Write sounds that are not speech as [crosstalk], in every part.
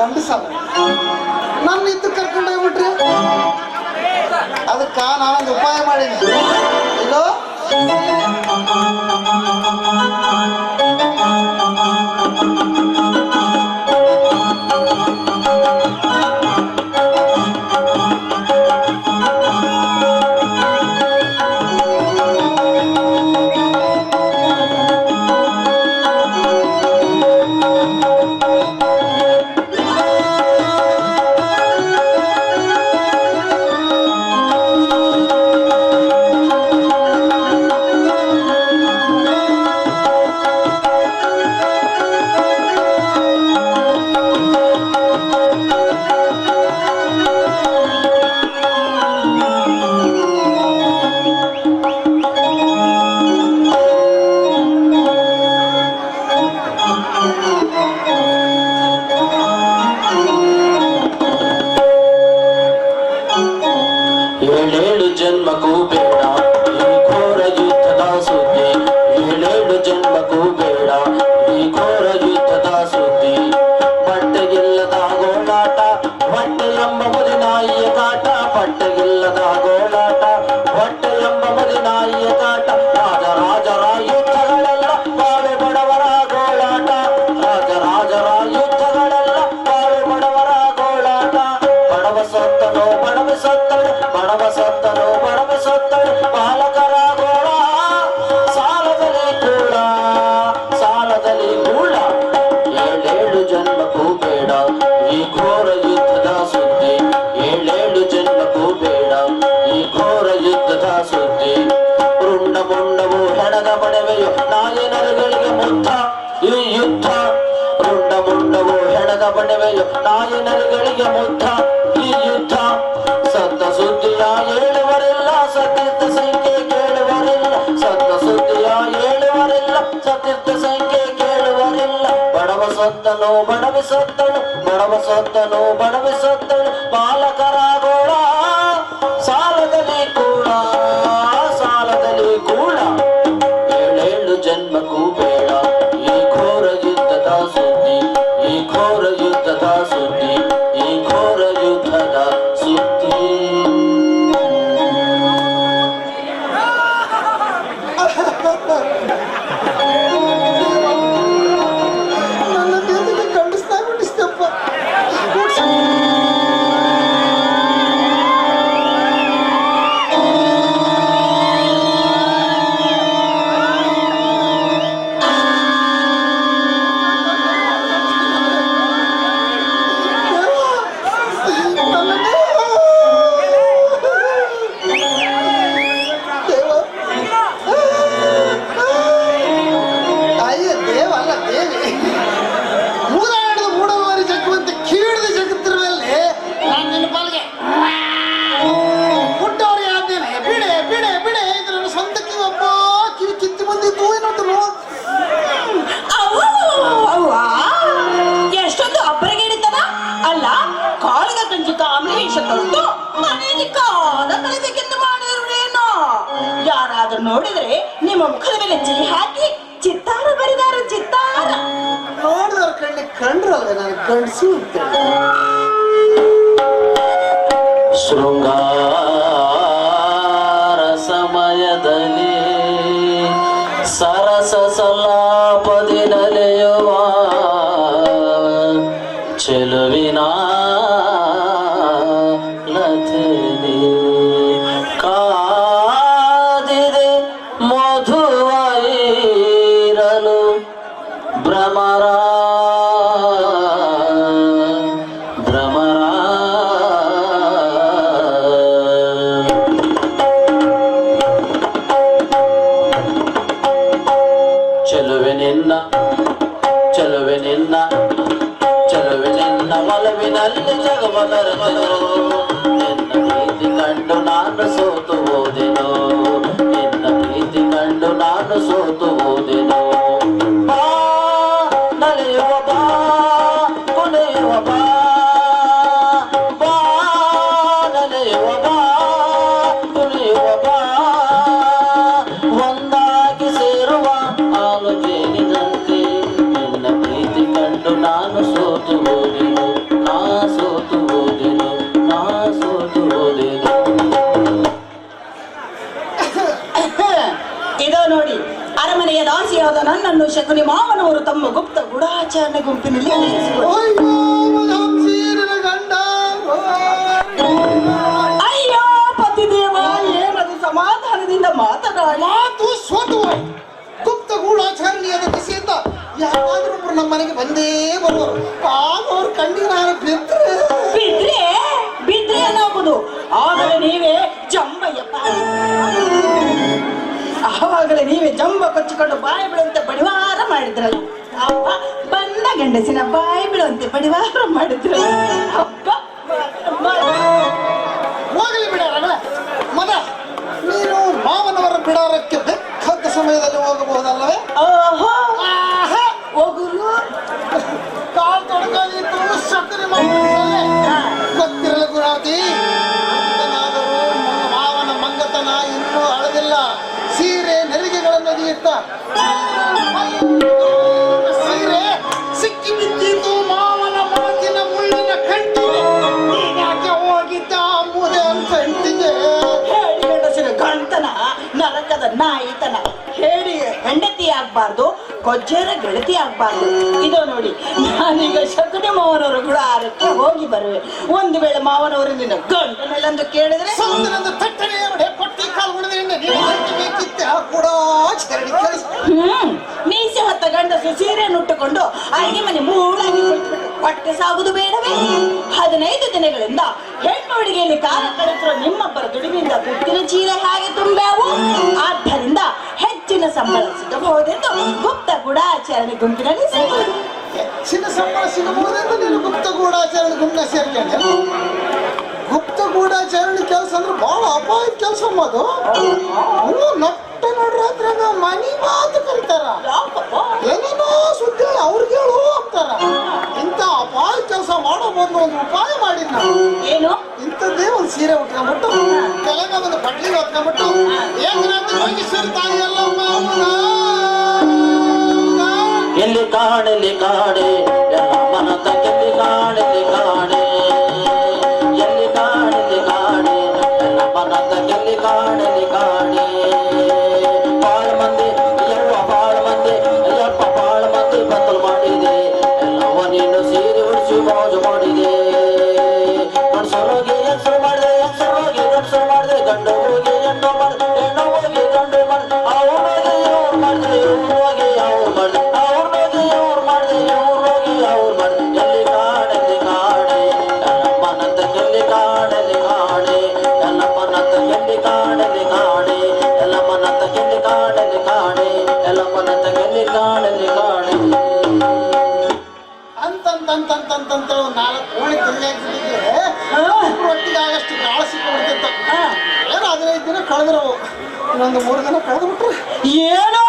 ಗಂಡಸ ನನ್ನ ಇದ್ದು ಕರ್ಕೊಂಡು ಹೋಗ್ಬಿಟ್ರಿ? ಅದಕ್ಕೆ ನಾನೊಂದು ಉಪಾಯ ಮಾಡೀನಿ. ಇಲ್ಲೋ? ನಾಯಿನಗಳಿಗೆ ಮುದ್ದ ಈ ಯುದ್ಧ. ಸತ್ತ ಸುದ್ದಿಯ ಹೇಳುವರೆಲ್ಲ ಸತೀರ್ಥ ಸಂಖ್ಯೆ ಕೇಳುವರೆಲ್ಲ. ಸತ್ತ ಸುದ್ದಿಯ ಹೇಳುವರೆಲ್ಲ ಸತೀರ್ಥ ಸಂಖ್ಯೆ ಕೇಳುವರಿಲ್ಲ. ಬಡವ ಸತ್ತನು ಬಡವಿ ಸತ್ತನು, ಬಡವ ಸತ್ತನು ಬಡವಿ ಸತ್ತನು. ಬಾಲಕರಾಗೋ ನಿಮ್ಮ ಮುಖದ ಮೇಲೆ ಜಿ ಹಾಕಿ ಚಿತ್ತಾರ ಬರಿದಾರ ಚಿತ್ತಾರ. ನೋಡಿದವ್ರ ಕಣ್ಣಿ ಕಂಡ್ರಲ್ಲ ನಾನು ಕಣ್ಸು ಶೃಂಗಾರ భ్రమరా భ్రమరా చెలువె నిన్న చెలువె నిన్న చెలువె నిన్న మలవి నల్లి జగమలరు నిన్న ప్రీతి కండు నాన్న సోతువో ಸೋತು ಹೋದೆನು, ನಾ ಸೋತು ಹೋದೆನು, ನಾ ಸೋತು [coughs] ಇದೋ ನೋಡಿ, ಅರಮನೆಯ ದಾಸಿಯಾದ ನನ್ನನ್ನು ಶಕುನಿ ಮಾವನವರು ತಮ್ಮ ಗುಪ್ತ ಗೂಢಾಚರಣೆ ಗುಂಪಿನಲ್ಲಿ. ಅಯ್ಯೋ ಪತಿದೇವ ಏನದು ಸಮಾಧಾನದಿಂದ ಮಾತನಾಡ ಮಾತು ಸೋತು. ಗುಪ್ತ ಗೂಢಾಚಾರ್ಯದ ದಿಸೆಯಿಂದ ಯಾರಾದರೂ ನಮ್ಮ ಮನೆಗೆ ಬಂದೇ ಬರುವರು ಪಾಪವ್ರು ಅವ್ರ ಕಣ್ಣಿಗೆ ನಾನು ಬಿದ್ದರೆ ಬಿದ್ರೆ? ಬಿದ್ರೆ ಅನ್ನೋಬಹುದು ಆಗಲೇ ನೀವೇ ಜಂಬಯ್ಯಪ್ಪ ಆವಾಗಲೇ ನೀವೇ ಜಂಬ ಕೊಚ್ಚಿಕೊಂಡು ಬಾಯಿ ಬಿಡುವಂತೆ ಪಡಿವಾರ ಮಾಡಿದ್ರಲ್ಲ. ಅಪ್ಪ ಬಂದ ಗಂಡಸಿನ ಬಾಯಿ ಬಿಡುವಂತೆ ಪಡಿವಾರ ಮಾಡಿದ್ರಲ್ಲ. ಅಪ್ಪ ಹೋಗಲಿ ಬಿಡಾರ ಮದ ನೀನು ಮಾವನವರ ಬಿಡಾರಕ್ಕೆ ಬೇಕಾದ ಸಮಯದಲ್ಲಿ ಹೋಗಬಹುದಲ್ಲವೇ? ಓಹೋ ನಾಯಿತನ ಹೇಳಿ ಹೆಂಡತಿ ಆಗ್ಬಾರ್ದು ಕೊಜ್ಜರ ಗೆಳತಿ ಆಗ್ಬಾರ್ದು. ಇದು ನೋಡಿ ನಾನೀಗ ಶಕುನಿ ಮಾವನವರು ಕೂಡ ಆರಕ್ಕೆ ಹೋಗಿ ಬರುವೆ. ಒಂದು ವೇಳೆ ಮಾವನವರು ನಿನ್ನ ಗಂಟನೆಲ್ಲಂದು ಕೇಳಿದ್ರೆ ತಟ್ಟನೆ ಕೊಟ್ಟಿ ಕಾಲು ಹ್ಮ್ ಮೀಸೆ ಹೊತ್ತ ಗಂಡಸು ಸೀರೆ ನುಟ್ಟುಕೊಂಡು ಅಡಿಗೆ ಮನೆ ಮೂಳಾಗಿ ಹೊಟ್ಟೆ ಸಾಗುದು ಬೇಡವೇ? ಹದಿನೈದು ದಿನಗಳಿಂದ ಹೆಣ್ಣು ಹುಡುಗಿಯಲ್ಲಿ ಕಾಲ ನಿಮ್ಮ ನಿಮ್ಮಬ್ಬರ ದುಡಿಮೆಯಿಂದ ಗುಪ್ತಿನ ಚೀಲ ಹಾಗೆ ತುಂಬ್ಯಾವು ಆದ್ದರಿಂದ ಹೆಚ್ಚಿನ ಸಂಬಳ ಸಿಗಬಹುದೆಂದು ಗುಪ್ತ ಗೂಢಾಚರಣೆ ಗುಂಪಿನಲ್ಲಿ ಸೇರುವುದು ಹೆಚ್ಚಿನ ಸಂಬಳ ಸಿಗಬಹುದೆಂದು ನೀನು ಗುಪ್ತ ಗೂಢಾಚರಣೆ ಗುಂಪಿನ ಸೇರ್ಕೊಂಡೆ ಗುಪ್ತ ಗೂಢಾಚರಣೆ ಕೆಲಸ ಅಂದ್ರೆ ಬಹಳ ಅಪಾಯದ ಕೆಲಸ ಅದು. ನಟ್ಟ ನೋಡ್ರಾದ್ರಾಗ ಮನಿ ಮಾತು ಕರೀತಾರ? ಏನೇನೋ ಸುದ್ದಿ ಅವ್ರಿಗೆ ಹೇಳು ಅಂತಾರ. ಇಂಥ ಕೆಲಸ ಮಾಡೋ ಮೊದಲು ಒಂದು ಉಪಾಯ ನಾನು ಏನು? ಇಂಥದ್ದೇ ಒಂದು ಸೀರೆ ಉಟ್ಕೊಂಡ್ಬಿಟ್ಟು ಕೆಳಗೆ ಒಂದು ಬಟ್ಲಿ ಹೊತ್ಕೊಂಡ್ಬಿಟ್ಟು ಏಕನಾಥ ಯೋಗೇಶ್ವರಿ ತಾಯಿ ಅಲ್ಲಮ್ಮ ಎಲ್ಲಿ ಕಾಣಲಿ ಕಾಣೆ ಅಂತಂತಂತಂತಂತ ನಾಲ್ಕು ಕೋಳಿ ತಿರುಗಾಕ್ತಿದ್ರೆ ಹಾ, ಒಟ್ಟಿಗೆ ಆಗಷ್ಟು ಕಾಳ ಸಿಕ್ಕಿಬಿಡ್ತಿತ್ತು. ಏನು ಹದಿನೈದು ದಿನ ಕಳೆದ್ರವು ಇನ್ನೊಂದು ಮೂರು ದಿನ ಕಳೆದು ಬಿಟ್ರೆ ಏನಾಗುತ್ತದೆ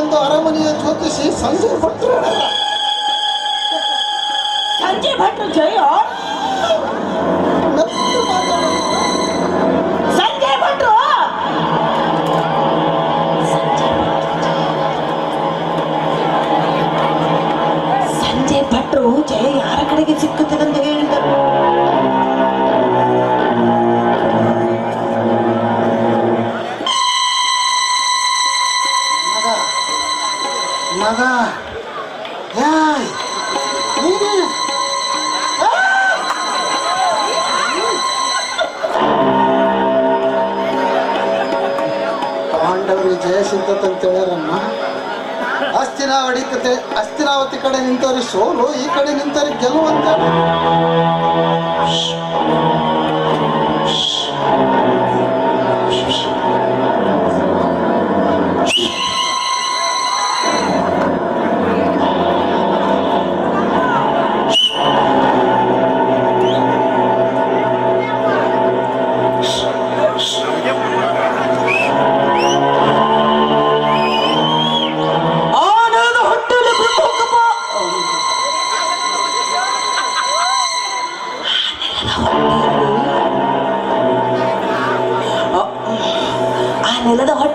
ಎಂದು ಅರಮನೆಯ ಜ್ಯೋತಿಷಿ ಸಂಜೆ ಭಟ್ರು. ಜಯ ಸಿದ್ಧತೆ ಅಂತ ಹೇಳ್ಯಾರಮ್ಮ ಅಸ್ಥಿರಾವತಿ ಕತೆ ಅಸ್ಥಿರಾವತಿ ಕಡೆ ನಿಂತವ್ರಿ ಸೋಲು, ಈ ಕಡೆ ನಿಂತವ್ರಿ ಗೆಲುವು ಅಂತ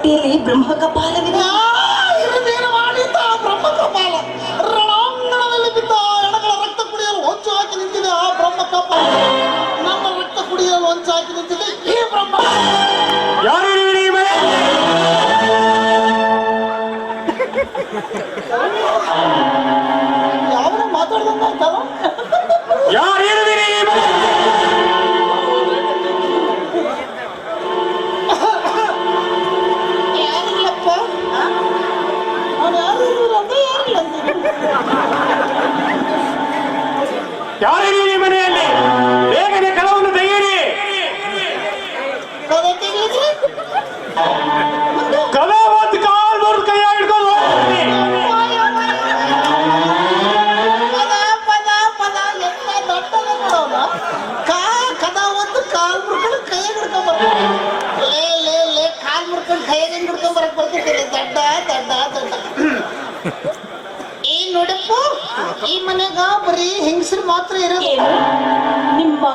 ನೆಲದ ಹೊಟ್ಟೆಯಲ್ಲಿ ಬ್ರಹ್ಮ ಕಪಾಲವಿದೆ ಇರದೇನು ಮಾಡಿದ್ದ ಬ್ರಹ್ಮಕಪಾಲ? ಬ್ರಹ್ಮ ಕಪಾಲ ರಣಾಂಗಣದಲ್ಲಿ ಬಿದ್ದ ಆ ಎಣಗಳ ರಕ್ತ ಕುಡಿಯಲು ಹೊಂಚು ಹಾಕಿ ನಿಂತಿದೆ ಆ ಬ್ರಹ್ಮ ಈ ಮನೆಗ ಬರೀ ಹೆಂಗಸರು ಮಾತ್ರ ಇರೋದು. ಏನು? ನಿಮ್ಮ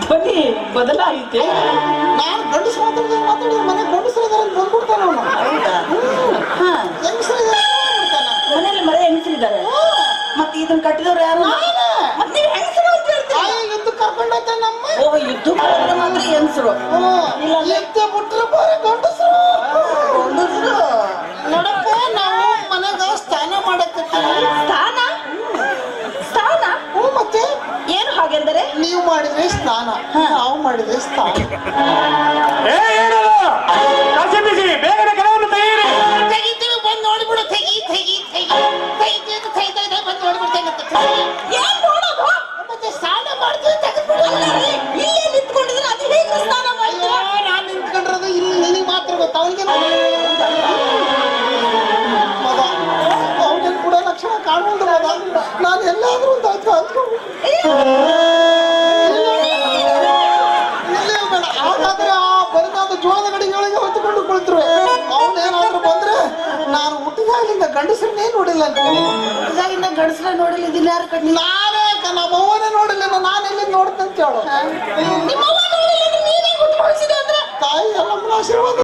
ಧ್ವನಿ ಬದಲಾಯಿತೆ. ನಾನು ಗಂಡಸು ಮಾತಾಡಿದ್ರೆ ಮಾತಾಡಿದ್ರೆ ಮನೆ ಗಂಡಸರು ಇದಾರೆ ಅಂತ ಬಂದ್ಬಿಡ್ತಾನೆ ಅವನು. ಹಾ. ಹೆಂಗಸರು ಇದಾರೆ. ಮನೆಯಲ್ಲಿ ಮರೆ ಹೆಂಗಸರಿದ್ದಾರೆ ಮತ್ತೆ ಇದನ್ನ ಕಟ್ಟಿದವ್ರು ಯಾರು. ಮತ್ತೆ ನೀವು ಹೆಂಗಸರು ಅಂತ ಹೇಳ್ತೀರಾ? ಯುದ್ಧ ನಮ್ಮ? ಓ ಯುದ್ಧ ಮಾಡಿದ್ರೆ ಮಾತ್ರ ಹೆಂಗಸರು? ಎತ್ತೆ ಬಿಟ್ರೆ ಬರೀ ಗಂಡಸರು? ನೀವು ಮಾಡಿದ್ರೆ ಸ್ನಾನ. ನಾವು ಮಾಡಿದ್ರೆ ಸ್ನಾನ. ತೆಗಿತೀವಿ ಬಂದು ನೋಡಿಬಿಡು ತೆಗಿ ತೆಗಿ ತೆಗಿ. ತೆಗಿತೀವಿ ಅಂತ ತೆಗಿತಾ ಇದ್ದಾಗ ಬಂದು ನೋಡ್ಬಿಡ್ತೇನೆ ಅಂತ ಏನ್ ನೋಡೋದು ಮತ್ತೆ ಸ್ನಾನ ಮಾಡ್ತೀವಿ ತೆಗೆದ್ಬಿಡು. ಅಲ್ಲರಿ, ಇಲ್ಲೇ ನಿಂತ್ಕೊಂಡಿದ್ರೆ ಅದು ಹೇಗೆ ಸ್ನಾನ ಅಯ್ಯೋ ಮಾಡ್ತೀರಾ ನಾನು ನಿಂತ್ಕೊಂಡಿರೋದು ಇಲ್ಲಿ ನಿನಗೆ ಮಾತ್ರ ಗೊತ್ತು? ಅವನಿಗೆ ಮಗ ಅವನಿಗೆ ಕೂಡ ಲಕ್ಷಣ ಕಾಣುವುದು ಮಗ ನಾನು ಎಲ್ಲಾದ್ರೂ ಒಂದು ಅಂದ್ಕೊಂಡು ಕುಳಿತರು ಅವನೇನಾದ್ರೂ ಬಂದ್ರೆ ನಾನು ಹುಟ್ಟಿದಾಗಿಂದ ಗಂಡಸರನ್ನೇ ನೋಡಿಲ್ಲ ಹುಟ್ಟಿದಾಗಿಂದ ಗಂಡಸ್ರ ನೋಡಿಲ್ಲ ಇದನ್ನ ಯಾರು ಕಟ್ಟಿ ನಾನೇ ನಮ್ಮ ಅವ್ವನೇ ನೋಡಿಲ್ಲ ನಾನು ಎಲ್ಲಿ ನೋಡ್ತಂತ ಹೇಳು. ನಿಮ್ಮ ತಾಯಿ ಎಲ್ಲಮ್ಮನ ಆಶೀರ್ವಾದ